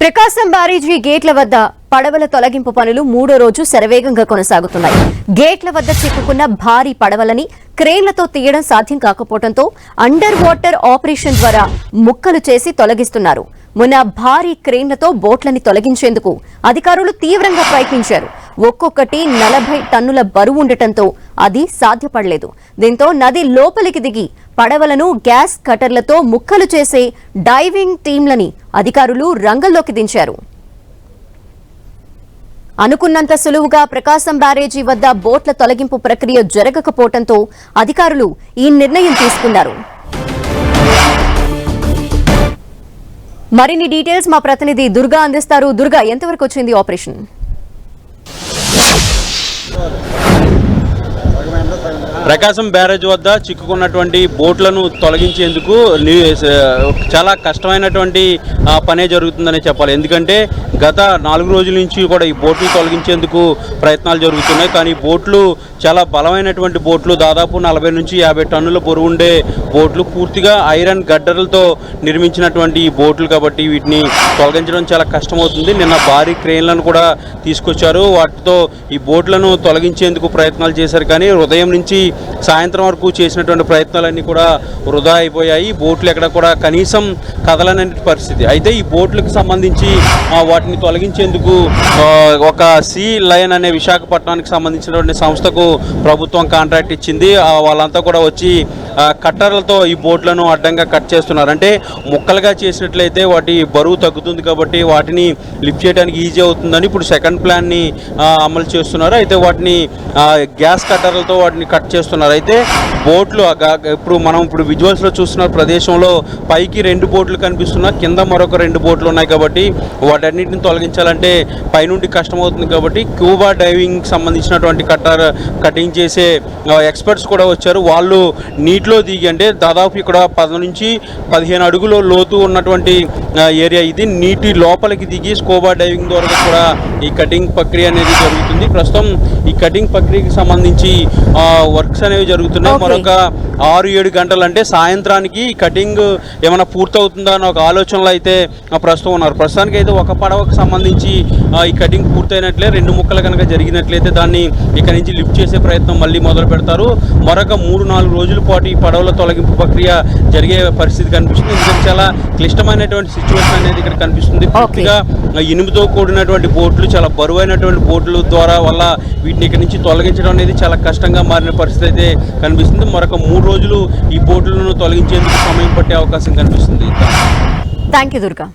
ప్రకాశం బ్యారేజీ గేట్ల వద్ద పడవల తొలగింపు పనులు మూడో రోజు శరవేగంగా కొనసాగుతున్నాయి. గేట్ల వద్ద చిక్కుకున్న భారీ పడవలని క్రేన్లతో తీయడం సాధ్యం కాకపోవడంతో అండర్ వాటర్ ఆపరేషన్ ద్వారా ముక్కలు చేసి తొలగిస్తున్నారు. మొన్న భారీ క్రేన్లతో బోట్లని తొలగించేందుకు అధికారులు తీవ్రంగా ప్రయత్నించారు. ఒక్కొక్కటి నలభై టన్నుల బరువు ఉండటంతో అది సాధ్యపడలేదు. దీంతో నది లోపలికి దిగి పడవలను గ్యాస్ కటర్లతో ముక్కలు చేసే డైవింగ్ టీంలని అధికారులు రంగంలోకి దించారు. అనుకున్నంత సులువుగా ప్రకాశం బ్యారేజీ వద్ద బోట్ల తొలగింపు ప్రక్రియ జరగకపోవడంతో అధికారులు ఈ నిర్ణయం తీసుకున్నారు. మరిన్ని డీటెయిల్స్ మా ప్రతినిధి దుర్గా అందిస్తారు. దుర్గా ఎంతవరకు వచ్చింది ఆపరేషన్? Продолжение следует... ప్రకాశం బ్యారేజ్ వద్ద చిక్కుకున్నటువంటి బోట్లను తొలగించేందుకు చాలా కష్టమైనటువంటి పనే జరుగుతుందని చెప్పాలి. ఎందుకంటే గత నాలుగు రోజుల నుంచి కూడా ఈ బోట్లు తొలగించేందుకు ప్రయత్నాలు జరుగుతున్నాయి. కానీ ఈ బోట్లు చాలా బలమైనటువంటి బోట్లు దాదాపు నలభై నుంచి యాభై టన్నుల బరువు ఉండే బోట్లు పూర్తిగా ఐరన్ గడ్డలతో నిర్మించినటువంటి ఈ బోట్లు కాబట్టి వీటిని తొలగించడం చాలా కష్టమవుతుంది. నిన్న భారీ క్రెయిన్లను కూడా తీసుకొచ్చారు. వాటితో ఈ బోట్లను తొలగించేందుకు ప్రయత్నాలు చేశారు. కానీ ఉదయం నుంచి సాయంత్రం వరకు చేసినటువంటి ప్రయత్నాలన్నీ కూడా వృధా అయిపోయాయి. బోట్లు ఎక్కడ కూడా కనీసం కదలనే పరిస్థితి. అయితే ఈ బోట్లకు సంబంధించి వాటిని తొలగించేందుకు ఒక సీ లైన్ అనే విశాఖపట్నానికి సంబంధించినటువంటి సంస్థకు ప్రభుత్వం కాంట్రాక్ట్ ఇచ్చింది. వాళ్ళంతా కూడా వచ్చి కట్టర్లతో ఈ బోట్లను అడ్డంగా కట్ చేస్తున్నారు. అంటే ముక్కలుగా చేసినట్లయితే వాటి బరువు తగ్గుతుంది కాబట్టి వాటిని లిఫ్ట్ చేయడానికి ఈజీ అవుతుందని ఇప్పుడు సెకండ్ ప్లాన్ని అమలు చేస్తున్నారు. అయితే వాటిని గ్యాస్ కట్టర్లతో వాటిని కట్ చేస్తున్నారు. అయితే బోట్లు ఇప్పుడు మనం ఇప్పుడు విజువల్స్లో చూస్తున్న ప్రదేశంలో పైకి రెండు బోట్లు కనిపిస్తున్నా కింద మరొక రెండు బోట్లు ఉన్నాయి కాబట్టి వాటన్నిటిని తొలగించాలంటే పైనుండి కష్టమవుతుంది కాబట్టి క్యూబా డైవింగ్ సంబంధించినటువంటి కట్టర్ కటింగ్ చేసే ఎక్స్పర్ట్స్ కూడా వచ్చారు. వాళ్ళు నీటిలో దిగి అంటే దాదాపు ఇక్కడ పది నుంచి పదిహేను అడుగులో లోతు ఉన్నటువంటి ఏరియా ఇది. నీటి లోపలికి దిగి స్కోబా డైవింగ్ ద్వారా కూడా ఈ కటింగ్ ప్రక్రియ అనేది జరుగుతుంది. ప్రస్తుతం ఈ కటింగ్ ప్రక్రియకి సంబంధించి వర్క్స్ అనేవి జరుగుతున్నాయి. మరొక ఆరు ఏడు గంటలు అంటే సాయంత్రానికి ఈ కటింగ్ ఏమైనా పూర్తవుతుందా అని ఒక ఆలోచనలో అయితే ప్రస్తుతం ఉన్నారు. ప్రస్తుతానికి అయితే ఒక పడవకు సంబంధించి ఈ కటింగ్ పూర్తయినట్లే రెండు ముక్కలు కనుక జరిగినట్లయితే దాన్ని ఇక్కడ నుంచి లిఫ్ట్ చేసే ప్రయత్నం మళ్ళీ మొదలు పెడతారు. మరొక మూడు నాలుగు రోజుల పాటు ఈ పడవల తొలగింపు ప్రక్రియ జరిగే పరిస్థితి కనిపిస్తుంది. ఎందుకంటే చాలా క్లిష్టమైనటువంటి సిచ్యువేషన్ అనేది ఇక్కడ కనిపిస్తుంది. పూర్తిగా ఇనుముతో కూడినటువంటి బోట్లు చాలా బరువైనటువంటి బోట్ల ద్వారా వల్ల వీటిని ఇక్కడ నుంచి తొలగించడం అనేది చాలా కష్టంగా మారిన పరిస్థితి అయితే కనిపిస్తుంది. మరొక మూడు రోజులు ఈ బోట్లను తొలగించేందుకు సమయం పట్టే అవకాశం కనిపిస్తుంది. Thank you Durga.